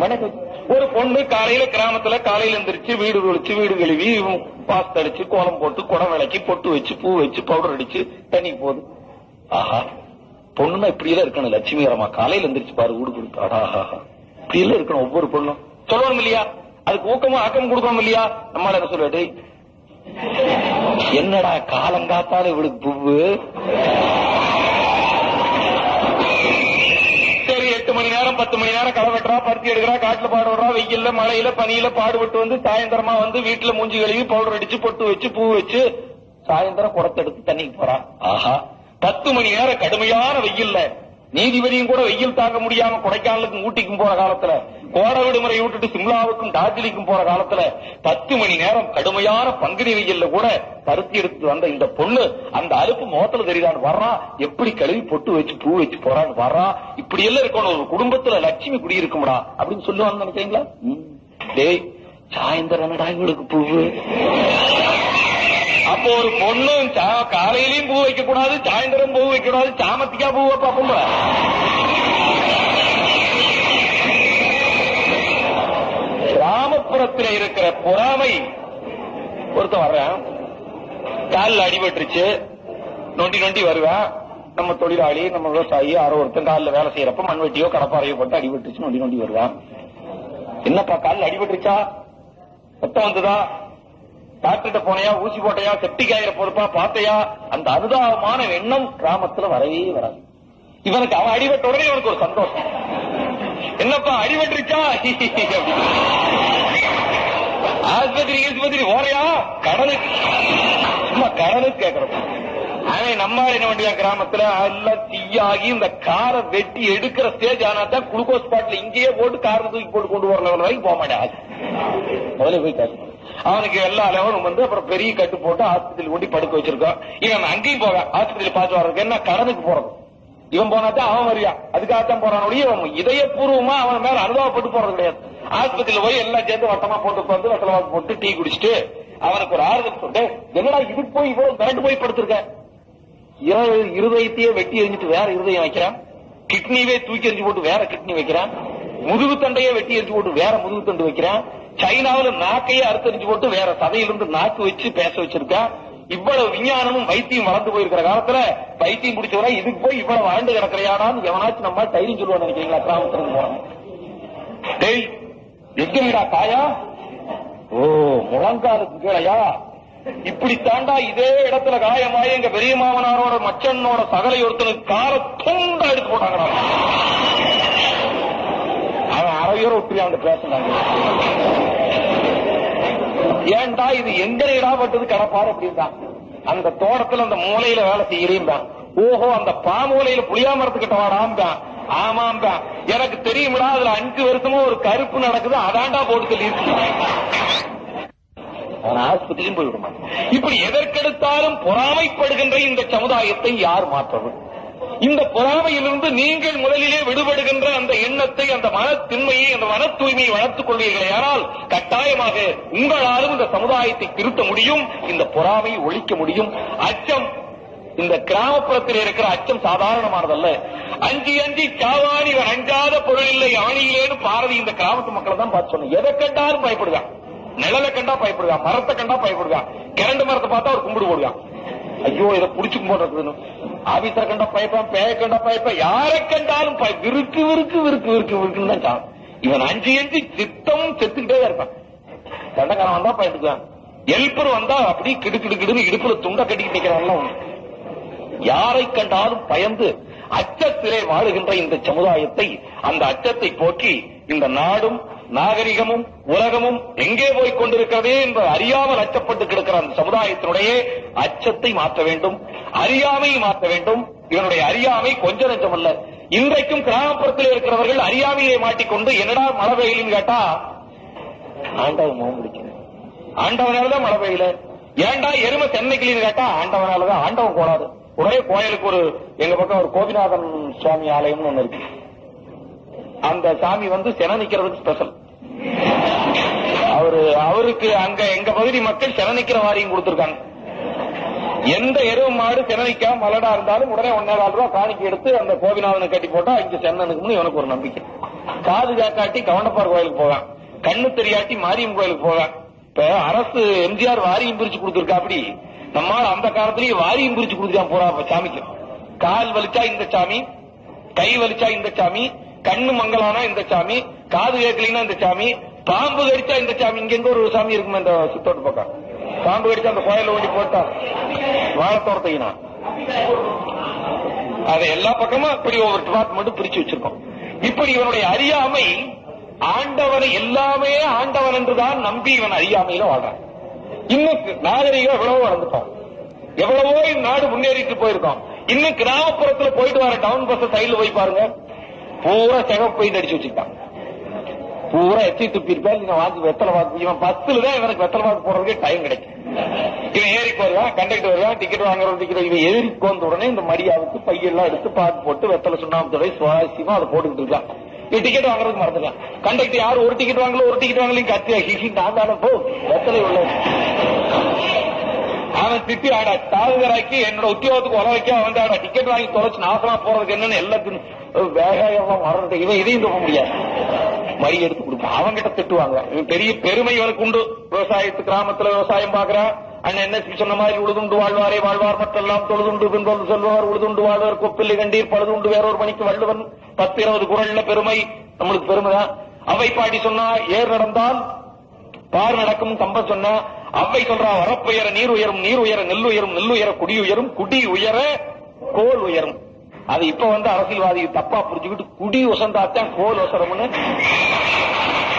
வணக்கம். ஒரு பொண்ணு காலையில கிராமத்துல காலையில எந்திரிச்சு வீடு ஒழிச்சு வீடு கழுவி பாஸ்ட் அடிச்சு கோலம் போட்டு குடம் விளக்கி பொட்டு வச்சு பூ வச்சு பவுடர் அடிச்சு தண்ணி போகுது. ஆஹா பொண்ணுன்னா இப்படியெல்லாம் இருக்கணும் இருக்கணும் லட்சுமிகரமா காலையில எந்திரிச்சு பாரு வீடு கொடுப்பாடா ஆஹா இப்படியெல்லாம் இருக்கணும் ஒவ்வொரு பொண்ணும். சொல்லணும் இல்லையா? அதுக்கு ஊக்கமும் ஆக்கம் கொடுக்கணும் இல்லையா? நம்மளால என்ன சொல்லுவாரு என்னடா காலங்காத்தால இவளுக்கு புவ்வு? மணி நேரம் பத்து மணி நேரம் களை வெட்டுறா பருத்தி எடுக்கிறா காட்டுல பாடுறா வெயில்ல மழையில பனியில பாடுபட்டு வந்து சாயந்தரமா வந்து வீட்டுல மூஞ்சி கழுவி பவுடர் அடிச்சு பொட்டு வச்சு பூ வச்சு சாயந்தரம் குடத்தெடுத்து தண்ணிக்கு போறா. ஆஹா. பத்து மணி நேரம் கடுமையான வெயில்ல நீதிபதியும் கூட வெயில் தாங்க முடியாம கொடைக்கானலுக்கும் ஊட்டிக்கும் போற காலத்துல கோட விடுமுறை விட்டுட்டு சிம்லாவுக்கும் டார்ஜிலிங்கும் போற காலத்துல பத்து மணி நேரம் கடுமையான பங்குனி வெயில்ல கூட பருத்தி எடுத்து வந்த இந்த பொண்ணு அந்த அலுப்பு முகத்துல தெரியுதான்னு வர்றா எப்படி கழுவி பொட்டு வச்சு பூ வச்சு போறான்னு வர்றா இப்படி எல்லாம் இருக்கணும். ஒரு குடும்பத்துல லட்சுமி குடியிருக்கும்டா அப்படின்னு சொல்லுவாங்க நினைக்கிறீங்களா? டேய் சாயந்தரம் என்னடா இவளுக்கு பூவு? அப்போ ஒரு பொண்ணு சா- காலையிலயும் பூ வைக்க கூடாது சாயந்தரம் பூ வைக்க கூடாது சாமத்திக்கா பூ வைப்பா கிராமப்புறத்தில் இருக்கிற பொறாமை ஒருத்த வர்றேன். காலில் அடிபட்டுருச்சு நொண்டி நொண்டி வருவேன் நம்ம தொழிலாளி நம்ம விவசாயி யாரோ ஒருத்தன் காலில் வேலை செய்யறப்ப மண்வெட்டியோ கடப்பாறையோ போட்டு அடிபட்டுருச்சு நொண்டி நொண்டி வருவேன் என்னப்பா காலில் அடிபட்டுருச்சா ரத்தம் வந்துதா? டாக்டர்கிட்ட போனையா ஊசி போட்டையா செப்டிக் ஆயிர பொறுப்பா பார்த்தையா அந்த அனுதாபமான எண்ணம் கிராமத்துல வரவே வராது. இவனுக்கு அவன் அடிபட்ட உடனே இவனுக்கு ஒரு சந்தோஷம். என்னப்பா அடிபட்டுருச்சா? ஆஸ்பத்திரி ஆஸ்பத்திரி ஓரையா கடனுக்கு சும்மா கடனுக்கு கேட்கறோம் அவன் நம்ம என்ன வேண்டிய கிராமத்துல? எல்லாம் தீயாகி இந்த காரை வெட்டி எடுக்கிற ஸ்டேஜ் ஆனா தான் குளுக்கோஸ் பாட்டில் இங்கேயே போட்டு காரை தூக்கி போட்டு கொண்டு வரல லெவல் வரைக்கும் போக மாட்டேன். முதல்ல போய் காசு அவனுக்கு எல்லா லெவலும் வந்து அப்புறம் பெரிய கட்டு போட்டு ஆஸ்பத்திரி கொண்டு படுக்க வச்சிருக்கோம் இவன் அங்கேயும் போவேன். ஆஸ்பத்திரி பார்த்து வர்றதுக்கு என்ன? கடனுக்கு போறது. இவன் போனாதான் அவன் வரியா? அதுக்காகத்தான் போறான் இவன் இதயபூர்வமா அவன் மேல அனுபவப்பட்டு போறது கிடையாது. ஆஸ்பத்திரியில போய் எல்லாம் சேர்ந்து வட்டமா போட்டு உட்காந்து வட்டமா போட்டு டீ குடிச்சிட்டு அவனுக்கு ஒரு ஆறுதல் சொல்லிட்டு என்னடா இதுக்கு போய் இவ்வளவு மிரண்டு போய் படுத்திருக்க? இரு- இருதயத்தையே வெட்டி எரிஞ்சிட்டு வேற இருதயம் வைக்கிறான். கிட்னிவே தூக்கி எரிஞ்சு போட்டு வேற கிட்னி வைக்கிறான். முதுகு தண்டையே வெட்டி எரிஞ்சு போட்டு வேற முதுகு தண்டு வைக்கிறான். சைனாவுல நாக்கையே அறுத்தறிஞ்சு போட்டு வேற சதையிலிருந்து நாக்கு வச்சு பேச வச்சிருக்கா. இவ்வளவு விஞ்ஞானமும் வைத்தியம் வளர்ந்து போயிருக்கிற காலத்துல வைத்தியம் பிடிச்சவரா இதுக்கு போய் இவ்வளவு வாழ்ந்து கிடக்கிறையாடான்னு எவனாச்சும் நம்ம தைரியம் சொல்லுவோம் நினைக்கிறீங்களா கிராமத்துக்கு போறோம் டேய் எங்கடா காயா ஓ முழங்காலுக்கு கீழையா? இப்படி தாண்டா இதே இடத்துல காயமாயி எங்க பெரிய மாமனாரோட மச்சனோட சகலை ஒருத்தனுக்கு கார துண்டா எடுத்து போட்டாங்கடா. அவன் அரையோட பேசினாங்க. ஏன்டா இது எங்க இடப்பட்டது கடப்பாரு அப்படின்தான் அந்த தோட்டத்துல அந்த மூலையில வேலை செய்யறீந்தான் ஓஹோ அந்த பாமூலையில புளியா மரத்துக்கிட்ட வாடாம்பான். ஆமாம்பான். எனக்கு தெரியும்டா அதுல அஞ்சு வருஷமா ஒரு கருப்பு நடக்குது அதாண்டா போட்டு சொல்லி ஆஸ்பத்திரியும் போயிடுமா இப்படி எதற்கெடுத்தாலும் பொறாமைப்படுகின்ற இந்த சமுதாயத்தை யார் மாற்றுவது? இந்த பொறாமையிலிருந்து நீங்கள் முதலிலே விடுபடுகின்ற அந்த எண்ணத்தை அந்த மனத்தின்மையை அந்த மன தூய்மையை வளர்த்துக் கொள்வீர்களே. ஆனால் கட்டாயமாக உங்களாலும் இந்த சமுதாயத்தை திருத்த முடியும் இந்த பொறாமையை ஒழிக்க முடியும். அச்சம் இந்த கிராமப்புறத்தில் இருக்கிற அச்சம் சாதாரணமானதல்ல. அஞ்சி அஞ்சி சாவாணி அஞ்சாத பொருள் இல்லை ஆணியிலேன்னு பாரதி இந்த கிராமத்து மக்களை தான் பார்த்து சொன்னேன் எதை கண்டாலும் பயப்படுதான் நிழலை கண்டா பயப்படுதான் மரத்தை கண்டா பயப்படுதான் கிரண்டு மரத்தை பார்த்தா ஒரு கும்பிடு போடுவான். ஐயோ இதை புடிச்சு போடுறதுன்னு ஆபீசரை கண்ட பயப்பான் பேய கண்ட பயப்பான் யாரை கண்டாலும் பய விருக்கு விருக்கு விருக்கு விருக்கு விருக்குன்னு தான் சாப்பிடும் இவன் அஞ்சு அஞ்சு சித்தம் செத்துக்கிட்டே இருப்பான். சண்டைக்காரன் வந்தா பயந்துக்குவான் எல்பர் வந்தா அப்படி கிடு கிடு கிடுன்னு இடுப்புல துண்டை கட்டிக்கிட்டு நிக்கிறான்ல யாரை கண்டாலும் பயந்து அச்சத்திலே வாழுகின்ற இந்த சமுதாயத்தை அந்த அச்சத்தை போக்கி இந்த நாடும் நாகரிகமும் உலகமும் எங்கே போய் கொண்டிருக்கிறதே என்று அறியாமல் அச்சப்பட்டு கிடக்கிற அந்த சமுதாயத்தினுடைய அச்சத்தை மாற்ற வேண்டும் அறியாமையை மாற்ற வேண்டும். இவனுடைய அறியாமை கொஞ்ச நெஞ்சம் அல்ல. இன்றைக்கும் கிராமப்புறத்தில் இருக்கிறவர்கள் அறியாமையை மாட்டிக்கொண்டு என்னடா மழை பெய்யலன்னு கேட்டா ஆண்டவன் முகம் பிடிக்கணும் ஆண்டவனாலதான் மழை பெய்யல. ஏன்டா எருமை சென்னைக்குன்னு கேட்டா ஆண்டவனாலதான் ஆண்டவன் கோளாறு. ஒரே கோயிலுக்கு ஒரு எங்க பக்கம் ஒரு கோபிநாதன் சுவாமி ஆலயம்னு ஒண்ணு இருக்கு. அந்த சாமி வந்து சென நிக்கிறதுக்கு ஸ்பெஷல் அவரு அவருக்கு அங்க எங்க பகுதி மக்கள் சிறநிக்கிற வாரியம் கொடுத்திருக்காங்க. எந்த எருவு மாடு சென மலடா இருந்தாலும் உடனே ஒன்னே கால் ரூபா காணிக்கை எடுத்து அந்த கோவிநாதனை கட்டி போட்டா இங்க சென்னை இவனுக்கு ஒரு நம்பிக்கை. காது காக்காட்டி கவனப்பார் கோயிலுக்கு போவேன் கண்ணு தெரியாட்டி மாரியம் கோயிலுக்கு போவேன் இப்ப அரசு எம்ஜிஆர் வாரியம் பிரிச்சு கொடுத்துருக்கா அப்படி நம்மால் அந்த காலத்திலேயே வாரியம் பிரிச்சு கொடுத்துருக்கான் போறா அப்ப சாமிக்கு. கால் வலிச்சா இந்த சாமி கை வலிச்சா இந்த சாமி கண்ணு மங்கலானா இந்த சாமி காது கேட்கலீங்கன்னா இந்த சாமி பாம்பு கடிச்சா இந்த சாமி இங்க எங்க ஒரு சாமி இருக்குமே இந்த சுத்தோட்டு பக்கம்? பாம்பு கடிச்சா அந்த கோயில ஓடி போட்டா வாழைத்தோரத்தையினா அதை எல்லா பக்கமும் இப்படி ஒவ்வொரு டிபார்ட்மெண்ட் பிரிச்சு வச்சிருக்கோம். இப்படி இவனுடைய அறியாமை ஆண்டவனை எல்லாமே ஆண்டவன் என்றுதான் நம்பி இவன் அறியாமையில வாழ்றான். இன்னும் நாகரிகம் எவ்வளவோ வளர்ந்துட்டோம். எவ்வளவோ நாடு முன்னேறிட்டு போயிருக்கோம். இன்னும் கிராமப்புறத்துல போயிட்டு வர டவுன் பஸ் சைடுல போய் பாருங்க. பூரா செகப்பு பெயிண்ட் அடிச்சு வச்சிருக்கான். பூரா எச்சி துப்பி இருப்பா இல்ல வாக்கு வெத்தலை வாக்கு இவன் பஸ்ல தான் இவனுக்கு வெத்தலை வாக்கு போடுறதுக்கு டைம் கிடைக்கும். இவன் ஏறிக்கு வருவான் கண்டக்டர் வருவான் டிக்கெட் வாங்குறோம் டிக்கெட் இவன் ஏறிக்கு வந்த உடனே இந்த மடியாவுக்கு பையெல்லாம் எடுத்து பாட்டு போட்டு வெத்தலை சுண்ணாம்பு சுவாரஸ்யமா அதை போட்டுக்கிட்டு இருக்கான். இவன் டிக்கெட் வாங்குறதுக்கு மறந்துக்கலாம் கண்டக்டர் யாரும் ஒரு டிக்கெட் வாங்கல ஒரு டிக்கெட் வாங்கலையும் கத்தியா ஹிஹி நான் தானே போ வெத்தலை உள்ள. அவன் திட்டி ஆடா தாகுதராக்கி என்னோட உத்தியோகத்துக்கு உல வைக்க வந்து ஆடா டிக்கெட் வாங்கி தொலைச்சு நாசமா போறதுக்கு என்னன்னு எல்லாத்துக்கும் வேகம் வர்றது இவன் இதையும் தூக்க முடியாது. மறி எடுத்து அவங்கிட்ட திட்டுவாங்க. பெரிய பெருமை இவனுக்கு உண்டு. விவசாயத்து கிராமத்துல விவசாயம் பாக்குறான் அண்ணன் என்ன சொன்ன மாதிரி உழுதுண்டு வாழ்வாரே வாழ்வார் மற்றெல்லாம் தொழுதுண்டு பின்பொழுது சொல்வார் உழுதுண்டு வாழ்வார் கொப்பில்லி கண்டீர் பழுதுண்டு வேறொரு மணிக்கு வள்ளுவன் பத்து இருபது குரல்ல பெருமை. நம்மளுக்கு பெருமைதான் அவை பாட்டி சொன்னா ஏர் நடந்தால் பார் நடக்கும் கம்ப சொன்ன அவை சொல்றா வரப்புயர நீர் உயரும் நீர் உயர நெல் உயரும் நெல் உயர குடி உயரும் குடி உயர கோல் உயரும். அது இப்ப வந்து அரசியல்வாதி தப்பா புரிஞ்சுக்கிட்டு குடி ஒசந்தாத்தான் கோல் உசரம்னு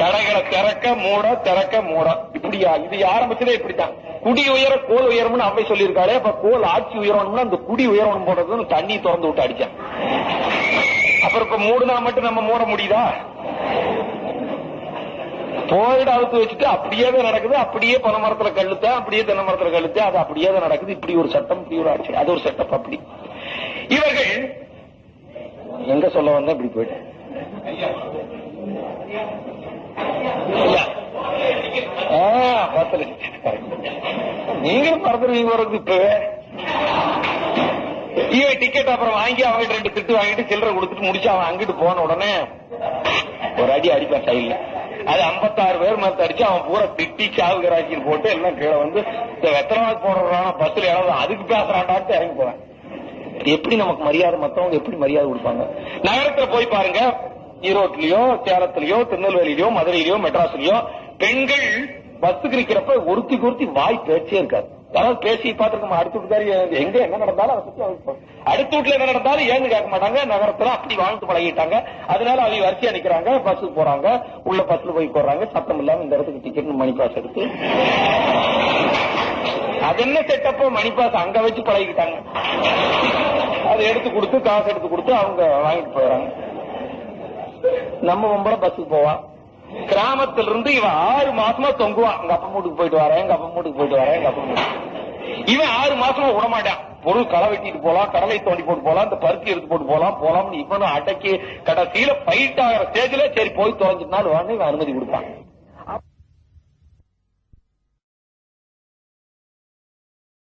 கடைகளை திறக்க மூட திறக்க மூட. இப்படியா? இது ஆரம்பத்திலே இப்படித்தான். குடி உயர கோல் உயரும்னு அவை சொல்லியிருக்காரு. அப்ப கோல் ஆட்சி உயரணும்னா அந்த குடி உயரணும் போடுறதுன்னு தண்ணி திறந்து விட்டு அடிச்சேன். அப்புறம் இப்ப மூடுனா மட்டும் நம்ம மூட முடியுதா? போயிட அவுத்து வச்சுட்டு அப்படியே தான் நடக்குது. அப்படியே பனை மரத்துல கழுத்த அப்படியே தென்னை மரத்துல கழுத்த அது அப்படியே தான் நடக்குது. இப்படி ஒரு சட்டம் இப்படி ஒரு ஆட்சி. அது ஒரு செட்டப் அப்படி. இவர்கள் எங்க சொல்ல வந்தா இப்படி போயிட்டேன் நீங்களும் மறந்துடுவீங்க வரது இப்பவே. இவன் டிக்கெட் அப்புறம் வாங்கி அவன் ரெண்டு திட்டு வாங்கிட்டு சில்லறை கொடுத்துட்டு முடிச்சு அவன் அங்கிட்டு போன உடனே ஒரு அடி அடிப்பான் சைடுல அது 56 பேர் மத்த அடிச்சு அவன் பூரா திட்டி சாவு கராச்சின்னு போட்டு எல்லாம் கீழே வந்து இந்த வெத்தனவாக்கு போடுறான் பஸ்ல இடம் அதுக்கு பேசுறான்டான்ட்டு இறங்கி போவேன் எப்படி நமக்கு மரியாதை? மத்தவங்க எப்படி மரியாதை கொடுப்பாங்க? நகரத்துல போய் பாருங்க. ஈரோட்லயோ சேலத்திலயோ திருநெல்வேலியிலயோ மதுரையிலயோ மெட்ராஸ்லயோ பெண்கள் பஸ்ஸுக்கு இருக்கிறப்ப ஒருத்தி ஒருத்தி வாய் பேச்சே இருக்காது. யாராவது பேசி பார்த்துருக்கோம் அடுத்த வீட்டுக்காரி எங்க என்ன நடந்தாலும் அதை சுற்றி அவங்க அடுத்த வீட்டுல என்ன நடந்தாலும் ஏன்னு கேட்க மாட்டாங்க. நகரத்துல அப்படி வாழ்ந்து பழகிட்டாங்க. அதனால அவங்க வரிசையா நிக்கிறாங்க. பஸ்ஸுக்கு போறாங்க. உள்ள பஸ்ல போய் போடுறாங்க சத்தம் இல்லாம இந்த இடத்துக்கு டிக்கெட் மணி பாஸ் எடுத்து. அது என்ன செட்டப்போ மணி பாஸ் அங்க வச்சு பழகிட்டாங்க அதை எடுத்து கொடுத்து காசு எடுத்து கொடுத்து அவங்க வாங்கிட்டு போயிடறாங்க. நம்ம பொம்பளை பஸ்ஸுக்கு போவான் கிராமத்துல இருந்து இவன் ஆறு மாசமா தொங்குவான். எங்க அப்பா மூட்டுக்கு போயிட்டு வரேன் எங்க அப்பா மூட்டுக்கு போயிட்டு வரேன் எங்க அப்பா இவன் ஆறு மாசமா விடமாட்டான் பொருள் களை வெட்டிட்டு போலாம் கடலை தோண்டி போட்டு போலாம் இந்த பருத்தி எடுத்து போட்டு போலாம் போலாம்னு இவனும் அடக்கி கடைசியில ஃபைட் ஆகிற ஸ்டேஜ்ல சரி போய் தொலைஞ்சிட்டு வாங்க இவன் அனுமதி கொடுப்பான்.